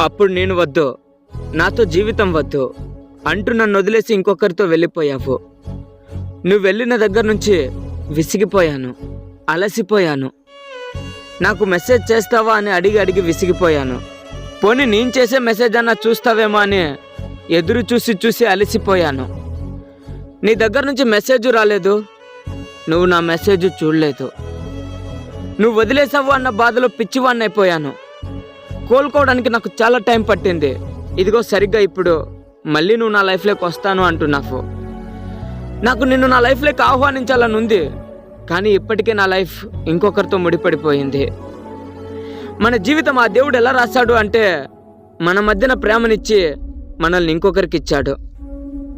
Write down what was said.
అప్పుడు నేను వద్దు. నాతో జీవితం వద్దు. అంటూ నన్ను వదిలేసి ఇంకొకరితో వెళ్ళిపోయావు. నువ్వు వెళ్ళిన దగ్గర నుంచి విసిగిపోయాను. అలసిపోయాను. నాకు మెసేజ్ చేస్తావా అని అడిగి అడిగి విసిగిపోయాను. పోనీ నేను చేసే మెసేజ్ అన్నా చూస్తావేమో అని ఎదురు చూసి చూసి అలసిపోయాను. నీ దగ్గర నుంచి మెసేజ్ రాలేదు. నువ్వు నా మెసేజ్ చూడలేదు. నువ్వు వదిలేసావు అన్న బాధలో పిచ్చివాడిని అయిపోయాను కోలుకోవడానికి నాకు చాలా టైం పట్టింది. ఇదిగో సరిగ్గా ఇప్పుడు మళ్ళీ నువ్వు నా లైఫ్లోకి వస్తాను అంటున్నావు. నాకు నిన్ను నా లైఫ్లోకి ఆహ్వానించాలని ఉంది కానీ ఇప్పటికే నా లైఫ్ ఇంకొకరితో ముడిపడిపోయింది. మన జీవితం ఆ దేవుడు ఎలా రాశాడు అంటే మన మధ్యన ప్రేమనిచ్చి మనల్ని ఇంకొకరికి ఇచ్చాడు.